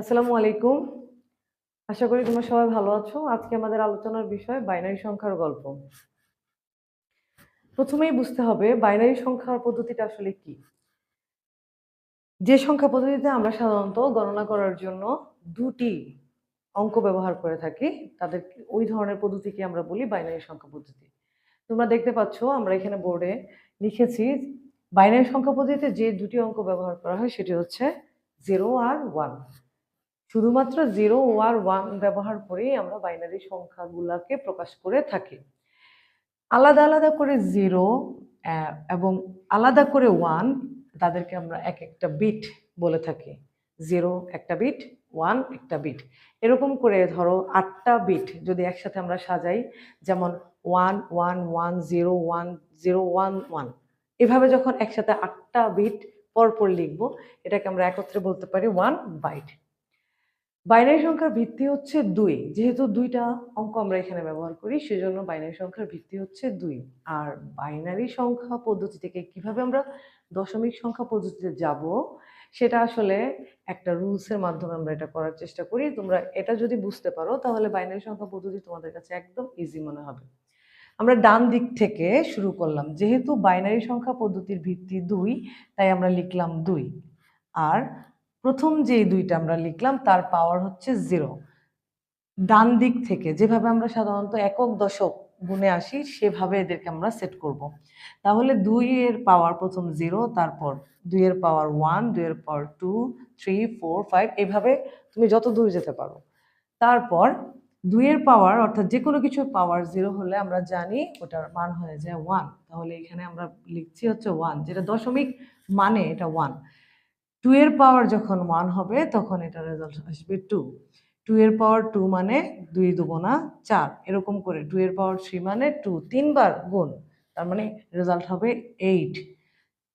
আসসালামু আলাইকুম। আশা করি তোমরা সবাই ভালো আছো। আজকে আমাদের আলোচনার বিষয় বাইনারি সংখ্যার গল্প। প্রথমেই বুঝতে হবে বাইনারি সংখ্যার পদ্ধতিটা আসলে কি। যে সংখ্যা পদ্ধতিতে আমরা সাধারণত গণনা করার জন্য দুটি অঙ্ক ব্যবহার করে থাকি, তাদের ওই ধরনের পদ্ধতিকে আমরা বলি বাইনারি সংখ্যা পদ্ধতি। তোমরা দেখতে পাচ্ছ, আমরা এখানে বোর্ডে লিখেছি, বাইনারি সংখ্যা পদ্ধতিতে যে দুটি অঙ্ক ব্যবহার করা হয় সেটি হচ্ছে জিরো আর ওয়ান শুধুমাত্র জিরো ওয়ার ওয়ান ব্যবহার করেই আমরা বাইনারি সংখ্যাগুলোকে প্রকাশ করে থাকি। আলাদা আলাদা করে জিরো এবং আলাদা করে ওয়ান তাদেরকে আমরা এক একটা বিট বলে থাকি। জিরো একটা বিট ওয়ান একটা বিট এরকম করে ধরো আটটা বিট যদি একসাথে আমরা সাজাই, যেমন one one one zero one zero one one এভাবে যখন একসাথে আটটা বিট পরপর লিখব, এটাকে আমরা একত্রে বলতে পারি ওয়ান বাইট বাইনারি সংখ্যার ভিত্তি হচ্ছে দুই। যেহেতু দুইটা অঙ্ক আমরা এখানে ব্যবহার করি, সেজন্য বাইনারি সংখ্যার ভিত্তি হচ্ছে দুই। আর বাইনারি সংখ্যা পদ্ধতি থেকে কীভাবে আমরা দশমিক সংখ্যা পদ্ধতিতে যাব, সেটা আসলে একটা রুলসের মাধ্যমে আমরা এটা করার চেষ্টা করি। তোমরা এটা যদি বুঝতে পারো, তাহলে বাইনারি সংখ্যা পদ্ধতি তোমাদের কাছে একদম ইজি মনে হবে। আমরা ডান দিক থেকে শুরু করলাম। যেহেতু বাইনারি সংখ্যা পদ্ধতির ভিত্তি দুই, তাই আমরা লিখলাম দুই। আর প্রথম যে দুইটা আমরা লিখলাম, তার পাওয়ার হচ্ছে জিরো ডান দিক থেকে যেভাবে আমরা সাধারণত একক দশক গুণে আসি, সেভাবে এদেরকে আমরা সেট করব। তাহলে দুই এর পাওয়ার প্রথম জিরো তারপর দুইয়ের পাওয়ার ওয়ান দুইয়ের power two three four five এভাবে তুমি যত দূর যেতে পারো। তারপর দুইয়ের পাওয়ার অর্থাৎ যে কোনো কিছুর পাওয়ার জিরো হলে আমরা জানি ওটার মান হয়ে যায় ওয়ান তাহলে এখানে আমরা লিখছি হচ্ছে ওয়ান যেটা দশমিক মানে এটা ওয়ান টু এর পাওয়ার যখন ওয়ান হবে, তখন এটা রেজাল্ট আসবে টু টু এর পাওয়ার টু মানে দুই দুগুণা চার। এরকম করে টু এর পাওয়ার থ্রি মানে টু তিনবার গুণ, তার মানে রেজাল্ট হবে এইট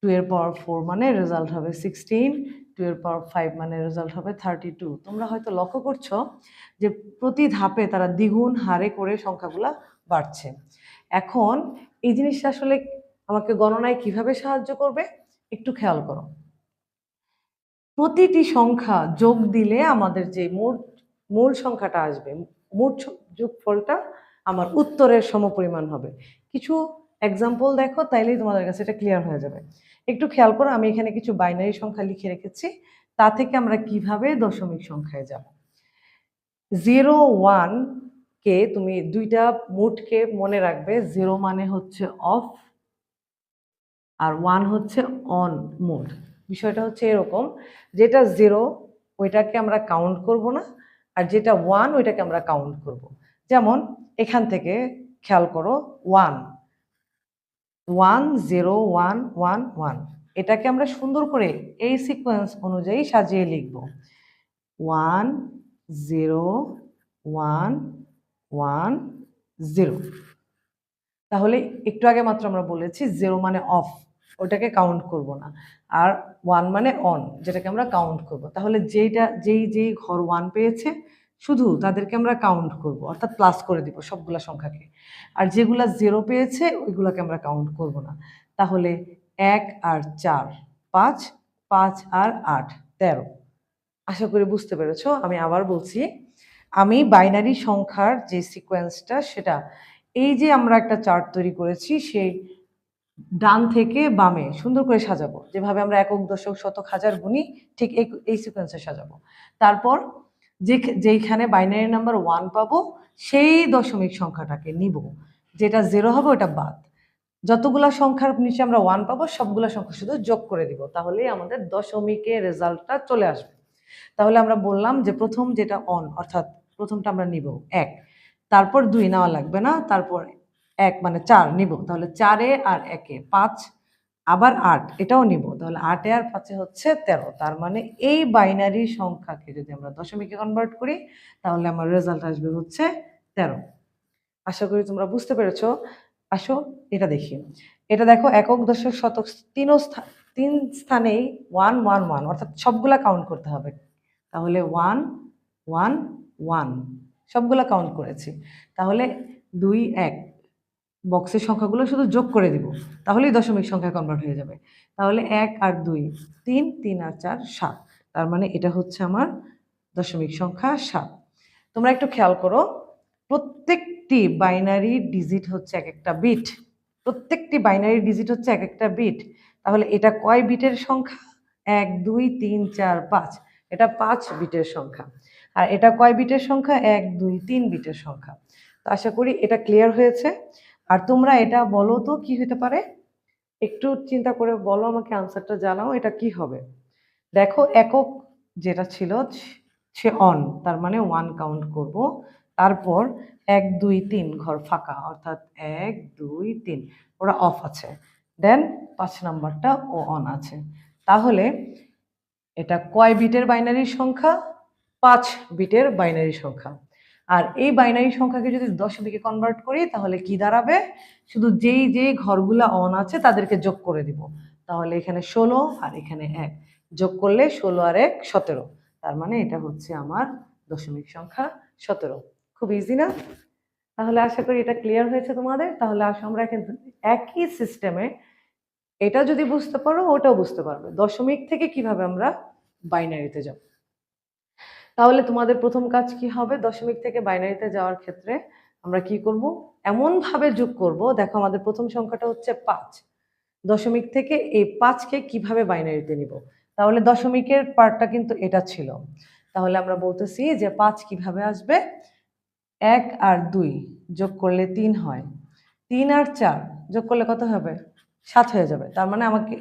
টু এর পাওয়ার ফোর মানে রেজাল্ট হবে সিক্সটিন টু এর পাওয়ার ফাইভ মানে রেজাল্ট হবে থার্টি টু তোমরা হয়তো লক্ষ্য করছ যে প্রতি ধাপে তারা দ্বিগুণ হারে করে সংখ্যাগুলা বাড়ছে। এখন এই জিনিসটা আসলে আমাকে গণনায় কীভাবে সাহায্য করবে, একটু খেয়াল করো। প্রতিটি সংখ্যা যোগ দিলে আমাদের যে মূল মূল সংখ্যাটা আসবে, মোট যোগফলটা আমার উত্তরের সমপরিমাণ হবে। কিছু এক্সাম্পল দেখো, তাইলেই তোমাদের কাছে এটা ক্লিয়ার হয়ে যাবে। একটু খেয়াল করো, আমি এখানে কিছু বাইনারি সংখ্যা লিখে রেখেছি। তা থেকে আমরা কীভাবে দশমিক সংখ্যায় যাব? জিরো ওয়ান কে তুমি দুইটা মোটকে মনে রাখবে জিরো মানে হচ্ছে অফ আর ওয়ান হচ্ছে অন মোড বিষয়টা হচ্ছে এরকম, যেটা জিরো ওইটাকে আমরা কাউন্ট করব না, আর যেটা ওয়ান ওইটাকে আমরা কাউন্ট করব। যেমন এখান থেকে খেয়াল করো one one zero one one one এটাকে আমরা সুন্দর করে এই সিকোয়েন্স অনুযায়ী সাজিয়ে লিখব। One zero one one zero তাহলে একটু আগে মাত্র আমরা বলেছি জিরো মানে অফ ওটাকে কাউন্ট করব না। আর ওয়ান মানে অন যেটাকে আমরা কাউন্ট করব। তাহলে যেইটা, যেই যেই ঘর ওয়ান পেয়েছে, শুধু তাদেরকে আমরা কাউন্ট করব, অর্থাৎ প্লাস করে দিব সবগুলা সংখ্যাকে। আর যেগুলা জিরো পেয়েছে, ওইগুলোকে আমরা কাউন্ট করব না। তাহলে এক আর চার, পাঁচ পাঁচ আর আট, তেরো। আশা করি বুঝতে পেরেছ, আমি আবার বলছি, আমি বাইনারি সংখ্যার যে সিকোয়েন্সটা সেটা এই যে আমরা একটা চার্ট তৈরি করেছি, সেই ডান থেকে বামে সুন্দর করে সাজাবো। যেভাবে আমরা একক, দশক, শতক, হাজার গুণি ঠিক এই সিকোয়েন্সে সাজাবো। তারপর যে, যেইখানে বাইনারি নাম্বার ওয়ান পাবো, সেই দশমিক সংখ্যাটাকে নিব। যেটা জিরো হবে ওটা বাদ। যতগুলা সংখ্যার নিচে আমরা ওয়ান পাবো, সবগুলা সংখ্যা শুধু যোগ করে দিব। তাহলেই আমাদের দশমিকের রেজাল্টটা চলে আসবে। তাহলে আমরা বললাম যে প্রথম যেটা অন অর্থাৎ প্রথমটা আমরা নিব এক। তারপর দুই নেওয়া লাগবে না। তারপর এক মানে চার নিব, তাহলে চারে আর একে পাঁচ, আবার আট, এটাও নিব, তাহলে আটে আর পাঁচে হচ্ছে তেরো, তার মানে এই বাইনারি সংখ্যাকে যদি আমরা দশমিকে কনভার্ট করি, তাহলে আমার রেজাল্ট আসবে হচ্ছে তেরো। আশা করি তোমরা বুঝতে পেরেছ। আসো, এটা দেখি। এটা দেখো একক, দশক, শতক স্থান তিন স্থানেই ওয়ান ওয়ান ওয়ান অর্থাৎ সবগুলা কাউন্ট করতে হবে। তাহলে ওয়ান ওয়ান ওয়ান সবগুলা কাউন্ট করেছি। তাহলে দুই, এক বক্সের সংখ্যাগুলো শুধু যোগ করে দিব, তাহলেই দশমিক সংখ্যায় কনভার্ট হয়ে যাবে। তাহলে এক আর দুই, তিন তিন আর চার, সাত। তার মানে এটা হচ্ছে আমার দশমিক সংখ্যা সাত। তোমরা একটু খেয়াল করো, প্রত্যেকটি বাইনারি ডিজিট হচ্ছে এক একটা বিট প্রত্যেকটি বাইনারি ডিজিট হচ্ছে এক একটা বিট তাহলে এটা কয় বিটের সংখ্যা? এক, দুই, তিন, চার, পাঁচ। এটা পাঁচ বিটের সংখ্যা। আর এটা কয় বিটের সংখ্যা? এক, দুই, তিন বিটের সংখ্যা। তো আশা করি এটা ক্লিয়ার হয়েছে। আর তোমরা এটা বলো তো কি হতে পারে? একটু চিন্তা করে বলো আমাকে আনসারটা জানাও, এটা কি হবে? দেখো, একক যেটা ছিল, সে অন তার মানে ওয়ান কাউন্ট করব। তারপর এক, দুই, তিন, ঘর ফাঁকা, অর্থাৎ এক, দুই, তিন, ওরা অফ আছে। দেন পাঁচ নাম্বারটা ও অন আছে। তাহলে এটা কয় বিটের বাইনারি সংখ্যা? পাঁচ বিটের বাইনারি সংখ্যা। আর এই বাইনারি সংখ্যাকে যদি দশমিকে কনভার্ট করি, তাহলে কি দাঁড়াবে? শুধু যেই যেই ঘরগুলা অন আছে, তাদেরকে যোগ করে দিব। তাহলে এখানে ষোলো আর এখানে এক। যোগ করলে ষোলো আর এক সতেরো। তার মানে এটা হচ্ছে আমার দশমিক সংখ্যা সতেরো। খুব ইজি না? তাহলে আশা করি এটা ক্লিয়ার হয়েছে তোমাদের। তাহলে আসো আমরা কিন্তু একই সিস্টেমে এটা যদি বুঝতে পারো, ওটাও বুঝতে পারবে। দশমিক থেকে কীভাবে আমরা বাইনারিতে যাব? তাহলে তোমাদের প্রথম কাজ কি হবে? দশমিক থেকে বাইনারিতে যাওয়ার ক্ষেত্রে আমরা কি করব? এমন ভাবে যোগ করব, দেখো আমাদের প্রথম সংখ্যাটা হচ্ছে পাঁচ। দশমিক থেকে এই পাঁচকে কীভাবে বাইনারিতে নিব? তাহলে দশমিকের পার্টটা কিন্তু এটা ছিল। তাহলে আমরা বলতেছি যে পাঁচ কীভাবে আসবে? এক আর দুই যোগ করলে তিন হয়। তিন আর চার যোগ করলে কত হবে? সাত হয়ে যাবে। তার মানে আমাকে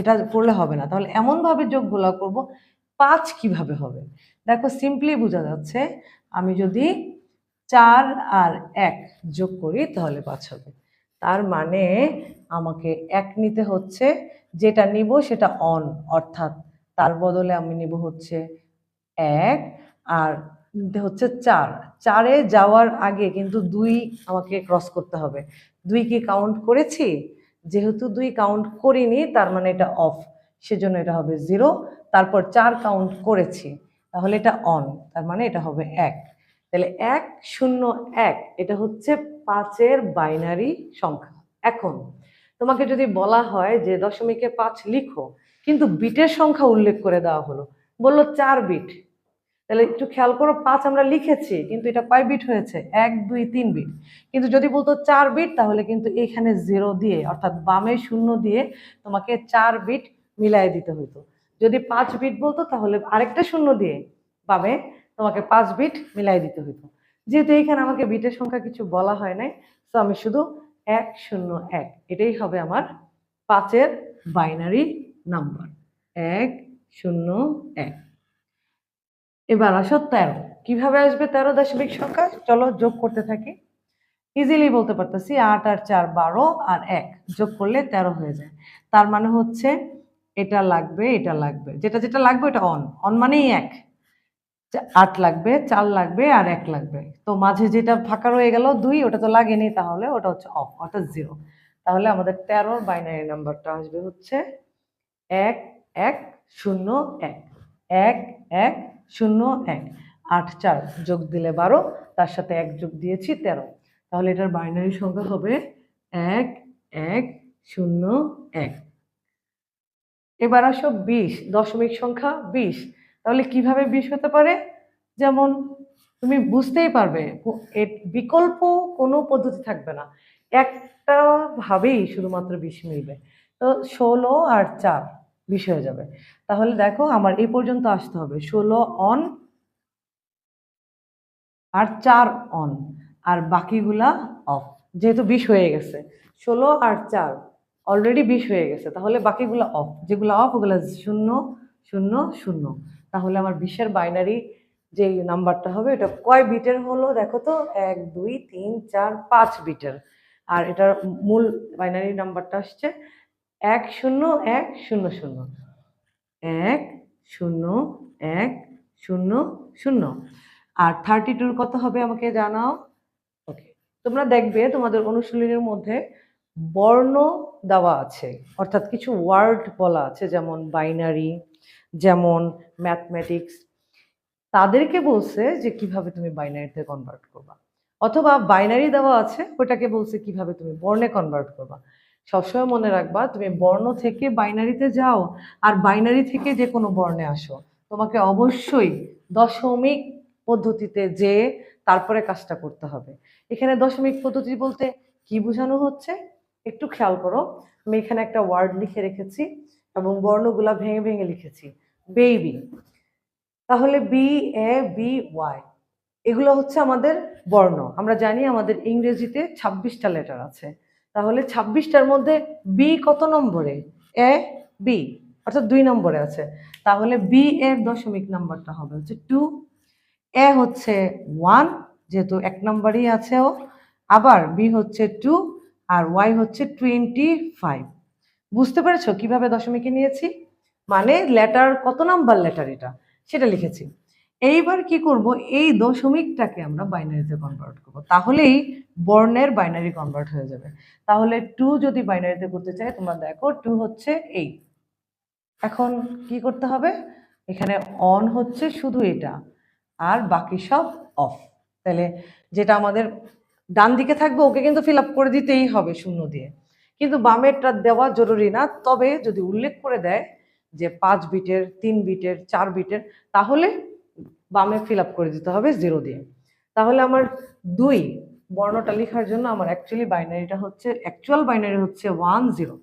এটা করলে হবে না। তাহলে এমনভাবে যোগগুলো করব পাঁচ কীভাবে হবে? দেখো সিম্পলি বোঝা যাচ্ছে, আমি যদি চার আর এক যোগ করি তাহলে পাঁচ হবে। তার মানে আমাকে এক নিতে হচ্ছে, যেটা নিব সেটা অন অর্থাৎ তার বদলে আমি নিব হচ্ছে এক আর নিতে হচ্ছে চার। চারে যাওয়ার আগে কিন্তু দুই আমাকে ক্রস করতে হবে। দুই কি কাউন্ট করেছি? যেহেতু দুই কাউন্ট করিনি, তার মানে এটা অফ সেজন্য এটা হবে জিরো তারপর চার কাউন্ট করেছি, তাহলে এটা অন তার মানে এটা হবে এক। তাহলে এক শূন্য এক, এটা হচ্ছে পাঁচের বাইনারি সংখ্যা। এখন, তোমাকে যদি বলা হয় যে দশমিকে পাঁচ লিখো, কিন্তু বিটের সংখ্যা উল্লেখ করে দেওয়া হলো, বলল চার বিট। তাহলে একটু খেয়াল করো, পাঁচ আমরা লিখেছি, কিন্তু এটা কয় বিট হয়েছে? এক, দুই, তিন বিট। কিন্তু যদি বলতো চার বিট, তাহলে কিন্তু এখানে জিরো দিয়ে, অর্থাৎ বামে শূন্য দিয়ে তোমাকে চার বিট মিলাই দিতে হতো যদি পাঁচ বিট বলতো, তাহলে আরেকটা শূন্য দিয়ে পাবে তোমাকে পাঁচ বিট মিলাই দিতে হতো যেহেতু এখানে আমাকে বিটের সংখ্যা কিছু বলা হয় নাই তো আমি শুধু এক শূন্য এক, এটাই হবে আমার পাঁচের বাইনারি নাম্বার। এক শূন্য এক। এবার আসো তেরো। কীভাবে আসবে তেরো দশমিক সংখ্যা? চলো যোগ করতে থাকি। ইজিলি বলতে পারতেছি আট আর চার বারো আর এক, যোগ করলে তেরো হয়ে যায়। তার মানে হচ্ছে এটা লাগবে এটা লাগবে। যেটা যেটা লাগবে এটা অন অন মানেই এক। আট লাগবে, চার লাগবে আর এক লাগবে। তো মাঝে যেটা ফাঁকা রয়ে গেল, দুই, ওটা তো লাগেনি তাহলে ওটা হচ্ছে অফ অর্থাৎ জিরো তাহলে আমাদের তেরোর বাইনারি নাম্বারটা আসবে হচ্ছে এক এক, শূন্য, এক। এক এক, শূন্য, এক। আট, চার যোগ দিলে বারো, তার সাথে এক যোগ দিয়েছি তেরো। তাহলে এটার বাইনারি সংখ্যা হবে এক এক, শূন্য, এক। এবার আসো বিশ, দশমিক সংখ্যা বিশ। তাহলে কীভাবে বিশ হতে পারে? যেমন তুমি বুঝতেই পারবে বিকল্প কোনো পদ্ধতি থাকবে না। একটা ভাবেই শুধুমাত্র বিশ মিলবে। তো ষোলো আর চার বিশ হয়ে যাবে। তাহলে দেখো আমার এই পর্যন্ত আসতে হবে। ষোলো অন আর চার অন আর বাকিগুলা অফ যেহেতু বিশ হয়ে গেছে। ষোলো আর চার অলরেডি বিশ হয়ে গেছে। তাহলে বাকিগুলো অফ যেগুলো অফ ওগুলো শূন্য শূন্য শূন্য। তাহলে আমার বিশের বাইনারি যে নাম্বারটা হবে, এটা কয় বিটের হলো দেখো তো? এক, দুই, তিন, চার, পাঁচ বিটের। আর এটার মূল বাইনারি নাম্বারটা আসছে এক, শূন্য এক, শূন্য শূন্য। এক শূন্য এক, শূন্য শূন্য। আর থার্টি টুর কত হবে আমাকে জানাও? ওকে তোমরা দেখবে তোমাদের অনুশীলনের মধ্যে বর্ণ দেওয়া আছে, অর্থাৎ কিছু ওয়ার্ড বলা আছে, যেমন বাইনারি যেমন ম্যাথমেটিক্স তাদেরকে বলছে যে কীভাবে তুমি বাইনারিতে কনভার্ট করবা। অথবা বাইনারি দেওয়া আছে, ওটাকে বলছে কীভাবে তুমি বর্ণে কনভার্ট করবা। সবসময় মনে রাখবা, তুমি বর্ণ থেকে বাইনারিতে যাও আর বাইনারি থেকে যে কোনো বর্ণে আসো। তোমাকে অবশ্যই দশমিক পদ্ধতিতে যে তারপরে কাজটা করতে হবে। এখানে দশমিক পদ্ধতি বলতে কি বোঝানো হচ্ছে? একটু খেয়াল করো। আমি এখানে একটা ওয়ার্ড লিখে রেখেছি এবং বর্ণগুলা ভেঙে ভেঙে লিখেছি। বেবি তাহলে বি এ বি ওয়াই এগুলো হচ্ছে আমাদের বর্ণ। আমরা জানি আমাদের ইংরেজিতে ছাব্বিশটা লেটার আছে। তাহলে ছাব্বিশটার মধ্যে বি কত নম্বরে? এ বি অর্থাৎ দুই নম্বরে আছে। তাহলে বি এর দশমিক নাম্বারটা হবে হচ্ছে টু এ হচ্ছে ওয়ান যেহেতু এক নম্বরই আছে ও। আবার বি হচ্ছে টু আর ওয়াই হচ্ছে টোয়েন্টি ফাইভ বুঝতে পেরেছ কীভাবে দশমিকে নিয়েছি? মানে লেটার কত নাম্বার লেটার এটা? সেটা লিখেছি। এইবার কি করব? এই দশমিকটাকে আমরা বাইনারিতে কনভার্ট করব। তাহলেই বর্ণের বাইনারি কনভার্ট হয়ে যাবে। তাহলে টু যদি বাইনারিতে করতে চাই, তোমরা দেখো টু হচ্ছে এই এখন কি করতে হবে? এখানে অন হচ্ছে শুধু এটা, আর বাকি সব অফ তাহলে যেটা আমাদের ডান দিকে থাকবে, ওকে কিন্তু ফিল করে দিতেই হবে শূন্য দিয়ে। কিন্তু বামেরটা দেওয়া জরুরি না, তবে যদি উল্লেখ করে দেয় যে পাঁচ বিটের, তিন বিটের, চার বিটের, তাহলে বামে ফিল করে দিতে হবে জিরো দিয়ে। তাহলে আমার দুই বর্ণটা লেখার জন্য আমার অ্যাকচুয়ালি বাইনারিটা হচ্ছে অ্যাকচুয়াল বাইনারি হচ্ছে ওয়ান জিরো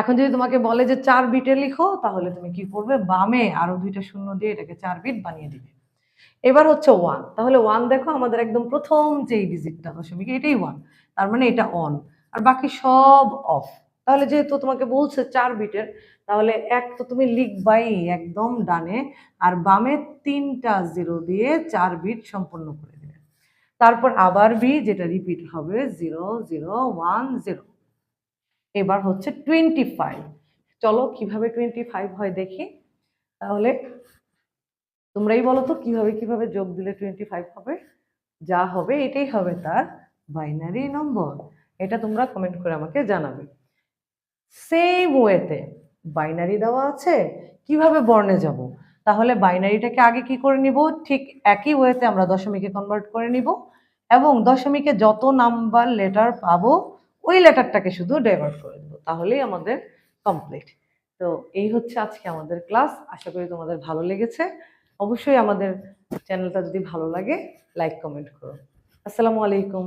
এখন যদি তোমাকে বলে যে চার বিটে লিখো, তাহলে তুমি কি করবে? বামে আরও দুইটা শূন্য দিয়ে এটাকে চার বিট বানিয়ে দিবে। এবার হচ্ছে ওয়ান তাহলে ওয়ান দেখো আমাদের একদম প্রথম যেই ডিজিটটা দশমিক, এটাই ওয়ান তার মানে এটা অন আর বাকি সব অফ তাহলে যেহেতু তোমাকে বলছে চার বিটের, তাহলে এক তো তুমি লিখবাই একদম ডানে, আর বামে তিনটা জিরো দিয়ে চার বিট সম্পন্ন করে দেবে। তারপর আবার বি যেটা রিপিট হবে জিরো জিরো ওয়ান জিরো এবার হচ্ছে টোয়েন্টি ফাইভ চলো কীভাবে টোয়েন্টি ফাইভ হয় দেখি। তাহলে তোমরাই বলো তো কীভাবে কীভাবে যোগ দিলে টোয়েন্টি ফাইভ হবে? যা হবে এটাই হবে তার বাইনারি নম্বর এটা তোমরা কমেন্ট করে আমাকে জানাবে। সেম ওয়েতে বাইনারি দেওয়া আছে, কীভাবে বর্ণে যাব? তাহলে বাইনারিটাকে আগে কি করে নিব? ঠিক একই ওয়েতে আমরা দশমিকে কনভার্ট করে নিব এবং দশমিকে যত নাম্বার লেটার পাবো, ওই লেটারটাকে শুধু ডাইভার্ট করে দেবো। তাহলেই আমাদের কমপ্লিট তো এই হচ্ছে আজকে আমাদের ক্লাস আশা করি তোমাদের ভালো লেগেছে। অবশ্যই আমাদের চ্যানেলটা যদি ভালো লাগে লাইক কমেন্ট করো। আসসালামু আলাইকুম।